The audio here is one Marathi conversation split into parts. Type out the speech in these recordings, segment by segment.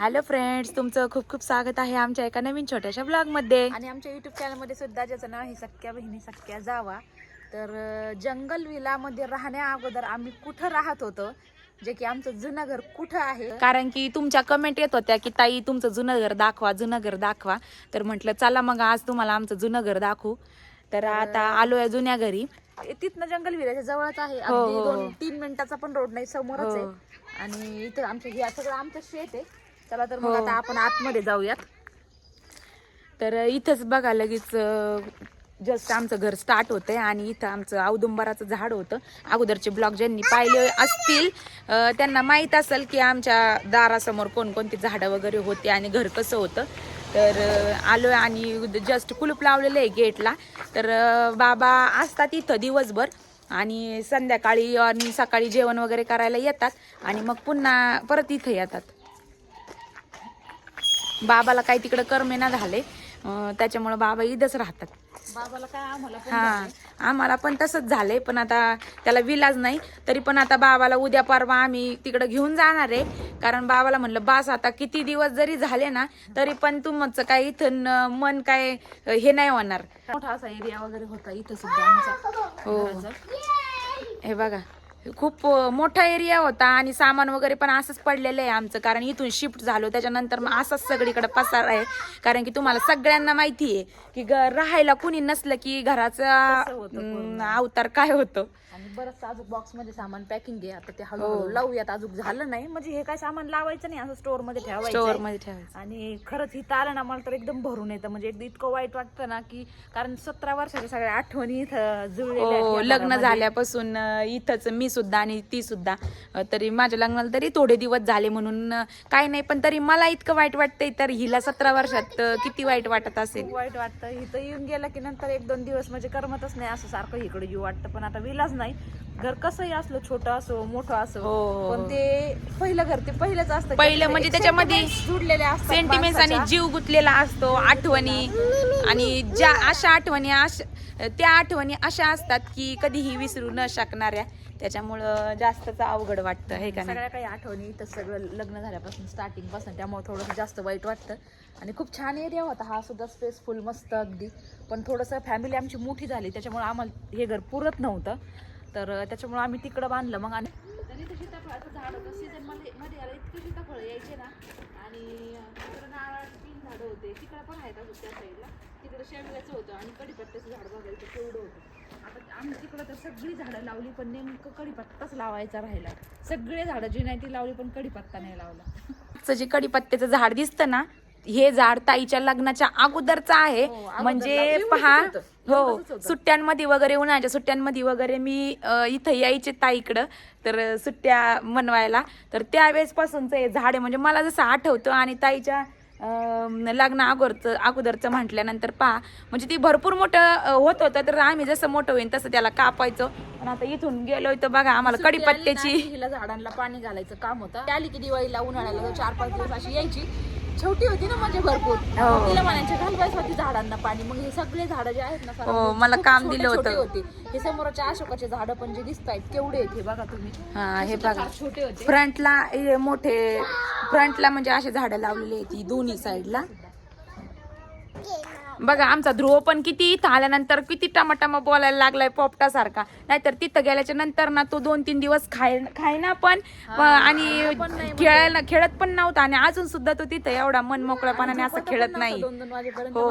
हॅलो फ्रेंड्स तुमचं खूप खूप स्वागत आहे आमच्या एका नवीन छोट्याशा ब्लॉगमध्ये आणि आमच्या युट्यूब चॅनलमध्ये सुद्धा ज्याचं नाव आहे सख्या बहिणी सख्या जावा. तर जंगल विलामध्ये राहण्या अगोदर आम्ही कुठं राहत होतो? जे की आमचं जुनं घर कुठं आहे? कारण की तुमच्या कमेंट येत होत्या की ताई तुमचं जुनं घर दाखवा जुनं घर दाखवा. तर म्हटलं चला मग आज तुम्हाला आमचं जुनं घर दाखवू. तर आता आलोय जुन्या घरी. तिथनं जंगल विलाच्या जवळच आहे. हो, अगदी हो, दोन हो. तीन मिनिटाचा पण रोड नाही समोरच. आहे. आणि इथं आमचं हे सगळं आमचं शेत आहे. चला तर मग हो. आता आपण आतमध्ये जाऊयात. तर इथंच बघा लगेच जस्ट आमचं घर स्टार्ट होतंय आणि इथं आमचं औदुंबराचं झाड होतं. अगोदरचे ब्लॉग ज्यांनी पाहिले असतील त्यांना माहीत असेल की आमच्या दारासमोर कोणकोणती झाडं वगैरे होती आणि घर कसं होतं. तर अं, आलोय आणि जस्ट कुलूप लावलेलं आहे गेटला. तर बाबा असतात इथं दिवसभर आणि संध्याकाळी आणि सकाळी जेवण वगैरे करायला येतात आणि मग पुन्हा परत इथं येतात. बाबाला काही तिकडं करमेना झाले. त्याच्यामुळं बाबा इथंच राहतात. बाबाला काय आम्हाला हा. आम्हाला पण तसंच झालंय पण आता त्याला विलाज नाही. तरी पण आता बाबाला उद्या परवा आम्ही तिकडं घेऊन जाणार आहे. कारण बाबाला म्हणलं बास आता किती दिवस जरी झाले ना तरी पण तुमचं काय इथं न- मन काय हे नाही होणार. मोठा असा एरिया वगैरे होता इथं सुद्धा आमचा. हो. घराचा. हे बघा. खूप मोठा एरिया होता आणि सामान वगैरे पण असंच पडलेलं आहे आमचं. कारण इथून शिफ्ट झालो त्याच्यानंतर मग असंच सगळीकडे पसार आहे. कारण की तुम्हाला सगळ्यांना माहिती आहे की राहायला कुणी नसलं की घराचा अवतार काय होतं? आणि बरंच अजून बॉक्समध्ये सामान पॅकिंग आहे आता ते हो. हळूहळू लावूयात. अजून झालं नाही. म्हणजे हे काय सामान लावायचं नाही असं स्टोअरमध्ये स्टोअर ठेवायचं मध्ये ठेवायचं. आणि खरंच इथं आलं ना मला तर एकदम भरून येतं. म्हणजे एकदा इतकं वाईट वाटतं ना की कारण सतरा वर्षाच्या सगळ्या आठवणी इथं जुळलेल्या आहेत हो या लग्न घरामध्ये. झाल्यापासून अं, इथंच मी सुद्धा आणि ती सुद्धा अं, तरी माझ्या लग्नाला तरी थोडे दिवस झाले म्हणून अं, काय नाही पण तरी मला इतकं वाईट वाटतंय तर हिला सतरा वर्षात अं, किती वाईट वाटत असेल? वाईट वाटतं. इथं येऊन गेलं की नंतर एक दोन दिवस म्हणजे करमतच नाही असं सारखं इकडे येऊ वाटतं. पण आता विलाच नाही. घर कसंही असलं छोटं असो मोठं असो हो, पण. ते पहिलं घर ते पहिलंच असतं. पहिलं म्हणजे त्याच्यामध्ये sentiments जुडलेले असतात सेंटिमेंट्स आणि माणसाच्या. जीव गुंतलेला असतो आठवणी. आणि ज्या अशा आठवणी अशा त्या आठवणी अशा असतात की कधीही विसरू न शकणाऱ्या. त्याच्यामुळं जास्तच अवघड वाटतं हे का नाही? सगळ्या काही आठवणी इथं सगळं लग्न झाल्यापासून स्टार्टिंगपासून त्यामुळे थोडंसं जास्त वाईट वाटतं. आणि खूप छान एरिया होता हा सुद्धा स्पेसफुल मस्त अगदी. पण थोडंसं फॅमिली आमची मोठी झाली त्याच्यामुळे आम्हाला हे घर पुरत नव्हतं. तर त्याच्यामुळे आम्ही तिकडं बांधलं. मग आणि तरी ते सीताफळाचं झाड होतं. मध्ये मध्ये आलं इतके सीताफळ यायचे ना आणि तिकडं नारळाची तीन झाडं होते. तिकडं पण आहेत अजून त्या साईडला. तिकडं शेवग्याचं होतं आणि कडीपत्त्याचं झाड बघायचं केवढं होतं. आता आम्ही तिकडं तर सगळी झाडं लावली पण नेमकं कडीपत्ताच लावायचा राहिला. सगळे झाडं जी नाही ती लावली पण कडीपत्ता नाही लावला. जे कडीपत्त्याचं झाड दिसतं ना हे झाड ताईच्या लग्नाच्या अगोदरचं आहे हो, म्हणजे लावलं. पहा. हो. सुट्ट्यांमध्ये वगैरे उन्हाळ्याच्या सुट्ट्यांमध्ये वगैरे मी इथं यायचे ताईकडं तर सुट्ट्या मनवायला तर त्यावेळेस पासूनच हे झाड आहे म्हणजे मला जसं आठवतं आणि ताईच्या लग्न अगोदरचं अगोदरचं म्हटल्यानंतर पहा म्हणजे ती भरपूर मोठं होत होतं तर आम्ही जसं मोठं होईल तसं त्याला कापायचो पण आता इथून गेलोय तर बघा आम्हाला कडीपत्त्याची हिला झाडांना पाणी घालायचं काम होतं आली की दिवाळीला उन्हाळ्याला चार पाच दिवस अशी यायची छोटी होती ना म्हणजे भरपूर. हो. तिला म्हणायचे घालवायचं होती झाडांना पाणी. मग हे सगळे झाडं जे आहेत ना हो, मला खूप काम छोटे दिलं छोटे होतं. होते. हे समोरच्या अशोकाचे झाडं पण जे दिसत आहेत केवढे आहेत हे बघा तुम्ही. हा हे सुद्धा बघा. फार छोटे होते. फ्रंटला हे मोठे फ्रंटला म्हणजे असे झाडं लावलेली आहेत ही दोन्ही साईडला. बघा आमचा ध्रुव पण किती इथं आल्यानंतर किती टमाटमा बोलायला लागलाय पोपटा सारखा नाहीतर तिथं गेल्याच्यानंतर ना तो दोन तीन दिवस खाय खायना पण आणि खेळायला खेळत पण नव्हता आणि अजून सुद्धा तो तिथं एवढा मन मोकळ्यापणाने असं खेळत नाही. हो.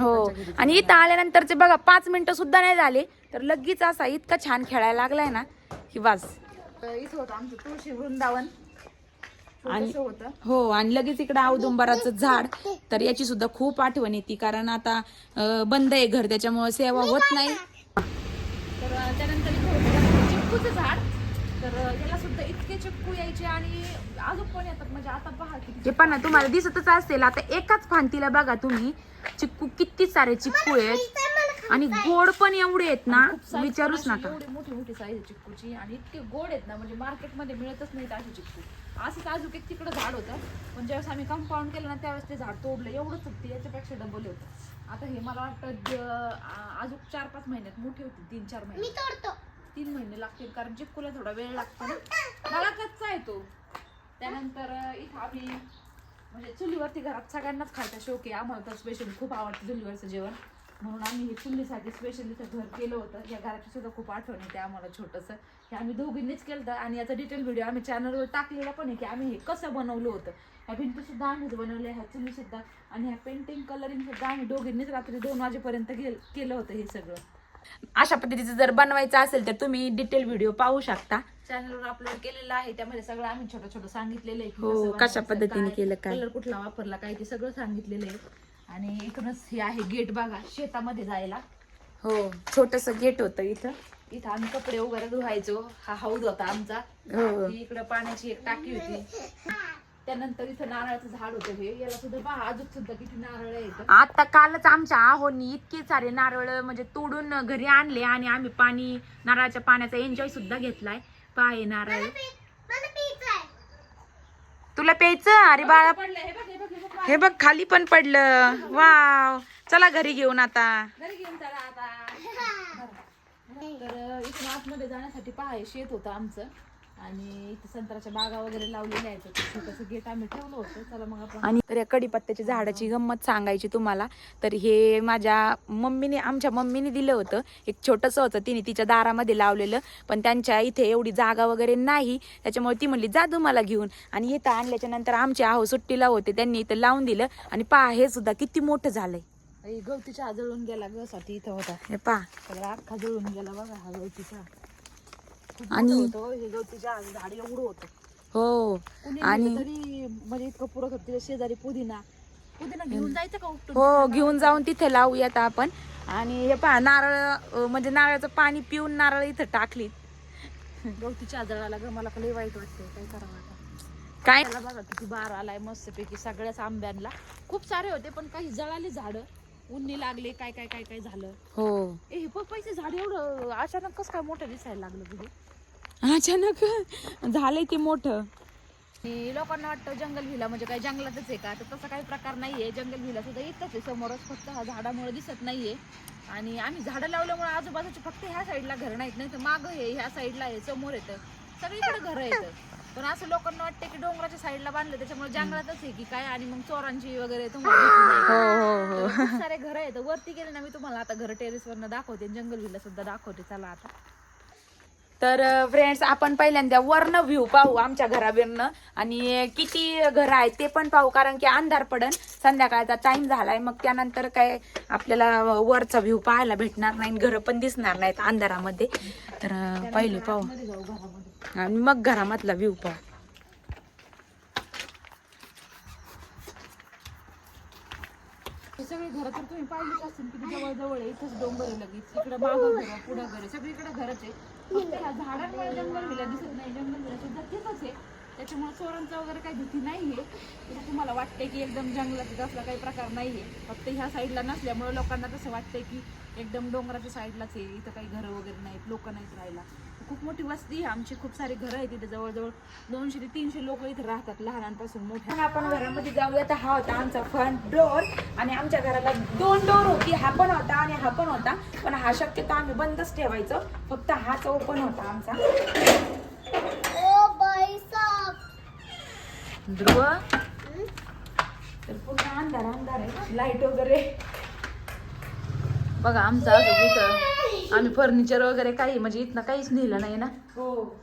हो. आणि इथं आल्यानंतरचे बघा पाच मिनिटं सुद्धा नाही झाले तर लगेच असा इतका छान खेळायला लागलाय ना की तर इथं होतं आमचं तुळशी वृंदावन. आणि- हो आणि लगेच इकडं औदुंबराचं झाड. तर याची सुद्धा खूप आठवण येते कारण आता बंद आहे घर त्याच्यामुळे सेवा होत नाही. तर त्यानंतर चिक्कूचं झाड. तर याला सुद्धा इतके चिक्कू यायचे आणि अजून पण येतात? म्हणजे आता पहा जे पण तुम्हाला दिसतच असेल आता एकाच फांतीला बघा तुम्ही चिक्कू किती सारे चिक्कू आहेत. आणि गोड पण एवढे आहेत ना विचारूच अशी नका. एवढी मोठी मोठी साईज चिक्कूची आणि इतके गोड आहेत ना म्हणजे मार्केटमध्ये मिळतच नाहीत असे चिक्कू. असंच अजून एक तिकडं झाड होतं. पण ज्यावेळेस आम्ही कंपाऊंड केलं ना त्यावेळेस ते झाड तोडलं. एवढंच होतं. याच्यापेक्षा डबल होतं. आता हे मला वाटतं अजून चार पाच महिन्यात मोठे होतील तीन चार महिने तीन महिने लागतील. कारण चिक्कूला थोडा वेळ लागतो ना मला कच्चा आहे तो. त्यानंतर इथं आम्ही म्हणजे चुलीवरती घरात सगळ्यांनाच खायचा शौक आहे. आम्हाला तर स्पेशली खूप आवडतं चुलीवरचं जेवण. म्हणून आम्ही हे चुलीसाठी स्पेशल घर केलं होतं. या घराची सुद्धा खूप आठवण येते आम्हाला छोटंसं. हे आम्ही दोघींनीच केलं होतं आणि याचा डिटेल व्हिडिओ आम्ही चॅनलवर टाकलेला पण आहे की आम्ही हे कसं बनवलं होतं. ह्या भिंती सुद्धा आम्हीच बनवल्या ह्या चुली सुद्धा आणि ह्या पेंटिंग कलरिंग सुद्धा आम्ही दोघींनीच रात्री दोन वाजेपर्यंत गेल- केलं होतं हे सगळं. अशा पद्धतीचं जर बनवायचं असेल तर तुम्ही डिटेल व्हिडिओ पाहू शकता. चॅनलवर अपलोड केलेलं आहे. त्यामध्ये सगळं आम्ही छोटं छोटं सांगितलेलं आहे हो, कशा पद्धतीने केलं, काय. कलर कुठला वापरला काय ते सगळं सांगितलेलं आहे. आणि इथूनच हे आहे गेट बघा शेतामध्ये जायला. हो छोटस गेट होतं इथं. इथं आम्ही कपडे वगैरे धुवायचो. हा हौद होता आमचा. हो. इकडं पाण्याची एक टाकी होती. त्यानंतर इथं नारळाचं झाड होतं हे. याला सुद्धा पहा अजून सुद्धा किती नारळ आहेत आता कालच आमच्या आहोनी इतके सारे नारळ म्हणजे तोडून घरी आणले आणि आम्ही पाणी नारळाच्या पाण्याचा एन्जॉय सुद्धा घेतलाय. पाय नारळ. तुला प्यायचं? अरे बाळा. पडलं हे बघ खाली पण पडलं. वाव. चला घरी घेऊन आता. घरी घेऊन चला आता. तर इथून आतमध्ये जाण्यासाठी पहा हे शेत होतं आमचं. आणि इथं संत्र्याच्या बागा वगैरे लावलेल्या आहेत. छोटंसं गेट आम्ही ठेवलं होतं. चला मग आपण आणि तर या कडीपत्त्याच्या झाडाची गंमत सांगायची तुम्हाला. तर हे माझ्या मम्मीने आमच्या मम्मीने दिलं होतं. एक छोटंसं होतं. तिने तिच्या दारामध्ये लावलेलं. पण त्यांच्या इथे एवढी जागा वगैरे नाही. त्याच्यामुळे ती म्हणली जा तुम्हाला घेऊन. आणि इथं आणल्याच्या नंतर आमचे आहो सुट्टीला होते. त्यांनी इथं लावून दिलं. आणि पहा हे सुद्धा किती मोठं झालंय. गवती चहा जळून गेला गसाठी इथं होता. हे पहा. सगळा अख्खा जळून गेला बघा हा गवती चहा खूप आणि- हे झाड एवढं होतं. हो. आणि- तरी म्हणजे इतकं पुरत होतं तिथे शेजारी पुदिना. पुदिना घेऊन जायचं का हो घेऊन जाऊन तिथे लावूयात आपण. आणि हे पहा नारळ म्हणजे नारळाचं पाणी पिऊन नारळ इथं टाकली ग मला लई वाईट वाटते काय करावं काय? बघा किती बार आलाय मस्तपैकी सगळ्याच आंब्यांना खूप सारे होते पण काही जळाले झाड. उन्नी लागले काय काय काय काय झालं? हो. ए हे पपईचे झाड एवढं अचानक कसं काय मोठं दिसायला लागलं तुझे अचानक? झालंय ते मोठं. आणि लोकांना वाटतं जंगल व्हिला म्हणजे काय जंगलातच आहे का? तर तसा काही प्रकार नाहीये. जंगल व्हिला सुद्धा इथंच आहे. समोरच फक्त हा झाडामुळे दिसत नाहीये. आणि आम्ही झाडं लावल्यामुळे आजूबाजूचे फक्त ह्या साईडला घर नाहीत. नाही तर मागं हे ह्या साईडला आहे समोर येतं सगळीकडे घरं येतं पण असं लोकांना वाटतं की डोंगराच्या साईडला बांधलं त्याच्यामुळे जंगलातच आहे की काय आणि मग चोरांची वगैरे तुम्हाला भीती नाही. हो हो हो. तर खूप सारे घर आहेत. वरती गेले ना मी तुम्हाला आता घर टेरेस वरनं दाखवते जंगल व्हिला सुद्धा दाखवते. चला आता. तर फ्रेंड्स आपण पहिल्यांदा वर्ण व्ह्यू पाहू आमच्या घरावरनं. आणि किती घर आहेत ते पण पाहू कारण की अंधार पडन. संध्याकाळचा टाइम झालाय मग त्यानंतर काय आपल्याला वरचा व्ह्यू पाहायला भेटणार नाही घरं पण दिसणार नाहीत अंधारामध्ये. तर पहिले पाहू. मध्ये जाऊ घरामध्ये. आणि मग घरामधला व्ह्यू पाहू. हे सगळे घर तर तुम्ही पाहिलेच असेल किती जवळ जवळ आहे इथंच डोंगर आहे लगेच. इकडे मागं घर पुढं घर आहे सगळीकडे घरच आहे. फक्त ह्या झाडांमुळे जंगल विला दिसत नाही. जंगल विला सुद्धा तिथंच आहे. त्याच्यामुळे चोरांचं वगैरे काही भीती नाही आहे तुम्हाला वाटतंय की एकदम जंगलात असला काही प्रकार नाहीये. फक्त ह्या साईडला नसल्यामुळे लोकांना तसं वाटतंय की एकदम डोंगराच्या साईडलाच आहे. इथं काही घरं वगैरे नाहीत लोक नाहीत राहायला. खूप मोठी वस्ती आहे. आमची खूप सारी घरं आहेत इथे जवळजवळ दोनशे ते तीनशे लोक इथे राहतात लहानांपासून मोठ्या. आपण घरामध्ये जाऊया. तर हा होता आमचा फ्रंट डोअर आणि आमच्या घराला दोन डोअर होती. हा पण होता आणि हा पण होता. पण हा शक्यतो आम्ही बंदच ठेवायचो. फक्त हाच ओपन होता आमचा. ध्रुव? तर पूर्ण अंधार अंधार आहे. लाइट वगैरे. बघा आमचं अजून इथं आम्ही फर्निचर वगैरे काही म्हणजे इथनं काहीच नेलं नाही ना. हो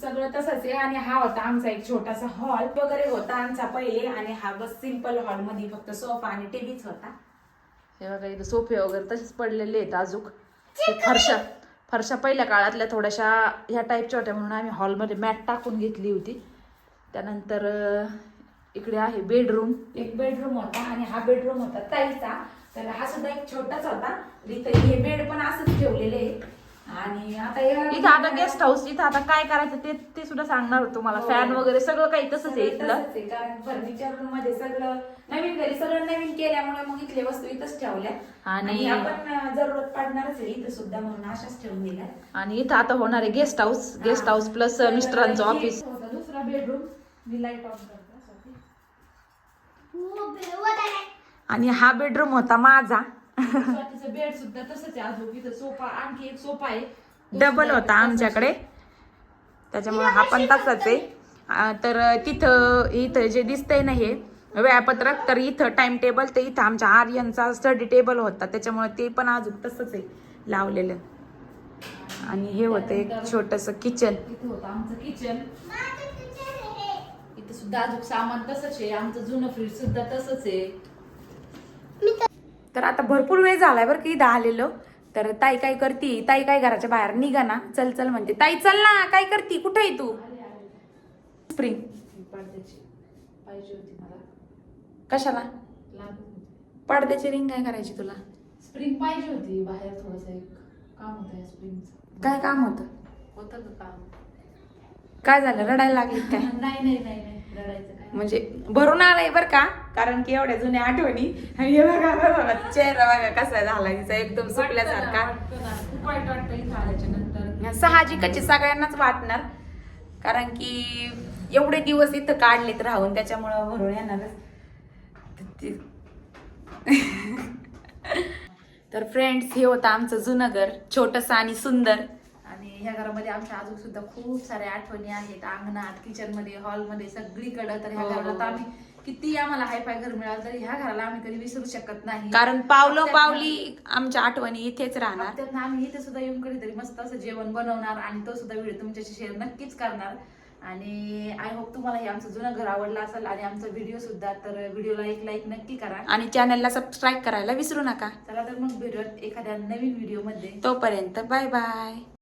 सगळं तसंच आहे. आणि हा होता आमचा एक छोटासा हॉल वगैरे होता आमचा पहिले. आणि हा बस सिंपल हॉलमध्ये फक्त सोफा आणि टीव्हीच होता. हे बघा इथं सोफे वगैरे तसेच पडलेले आहेत अजून हे फरशा फरशा पहिल्या काळातल्या थोड्याशा ह्या टाईपच्या होत्या म्हणून आम्ही हॉलमध्ये मॅट टाकून घेतली होती. त्यानंतर इकडे आहे बेडरूम एक बेडरूम होता आणि हा बेडरूम होता ताईचा तर हा सुद्धा एक छोटाच होता. इथं हे बेड पण असंच ठेवलेले आणि आता इथं आता गेस्ट हाऊस इथं आता काय करायचं ते ते सुद्धा सांगणार होतो तुम्हाला फॅन वगैरे सगळं काही तसंच आहे इथलं. कारण फर्निचरमध्ये सगळं नवीन घरी सगळं नवीन केल्यामुळे मग इथले वस्तू इथंच ठेवल्या. आणि- आपण जरूरत पडणारच आहे. इथं सुद्धा म्हणून अशाच ठेवून दिल्या. आणि इथं आता होणार आहे guest house guest house plus मिस्टरांचं हे ऑफिस होता दुसरा बेडरूम मी लाइट ऑफ करते. आणि हा बेडरूम होता माझा. बेड सुद्धा तसंच आहे. सोफा आणखी एक सोफा आहे. डबल होता आमच्याकडे. त्याच्यामुळे हा पण तसाच आहे. तर तिथं इथं जे दिसतंय ना हे वेळापत्रक तर इथं टाइम टेबल तर इथं आमच्या आर्यनचा स्टडी टेबल होता. त्याच्यामुळे ते पण अजून तसंच आहे लावलेलं. आणि हे होतं एक छोटस किचन इथे होतं आमचं किचन इथे सुद्धा अजून सामान तसंच आहे. आमचं जुनं फ्रीज सुद्धा तसंच आहे. तर आता भरपूर वेळ झालाय बरं की इथं आलेलो. तर ताई काय करती? ताई काय घराच्या बाहेर निघा ना. चल चल म्हणते. ताई चल ना. काय करती? कुठे आहे तू? स्प्रिंग. पडद्याची पाहिजे होती मला. कशाला? पडद्याची रिंग काय करायची तुला? स्प्रिंग पाहिजे होती. बाहेर थोडस एक काम होतं या स्प्रिंगचं. काय काम होतं? होतं काम? काय झालं? रडायला लागली काय? नाही नाही नाही नाही. रडायचं म्हणजे भरून आलंय बर का? कारण की एवढ्या जुन्या आठवणी. आणि हे बघा बघा, चेहरा बघा कसा झाला तिचा एकदम नंतर साहजिकच सगळ्यांनाच वाटणार. कारण की एवढे दिवस इथं काढलेत राहून त्याच्यामुळं भरून येणारच. ते- तर फ्रेंड्स हे होतं आमचं जुनं घर छोटस आणि सुंदर. ह्या घरामध्ये आमच्या अजून सुद्धा खूप साऱ्या आठवणी आहेत. अंगणात किचनमध्ये हॉलमध्ये सगळीकडे. तर ह्या हो. घराला तर आम्ही किती आम्हाला हायफाय घर मिळालं तरी ह्या घराला आम्ही कधी विसरू शकत नाही. कारण पावलं पावली आमच्या आठवणी इथेच राहणार. हप्त्यातनं आम्ही इथे सुद्धा येऊन कधीतरी मस्त असं जेवण बनवणार आणि तो सुद्धा व्हिडिओ तुमच्याशी शेअर नक्कीच करणार. आणि आय होप तुम्हाला हे आमचं जुनं घर आवडलं असेल आणि आमचा व्हिडिओ सुद्धा तर व्हिडिओला एक लाईक नक्की करा. आणि चॅनलला सबस्क्राईब करायला विसरू नका. चला तर मग भेटूयात एखाद्या नवीन व्हिडिओमध्ये. तोपर्यंत बाय बाय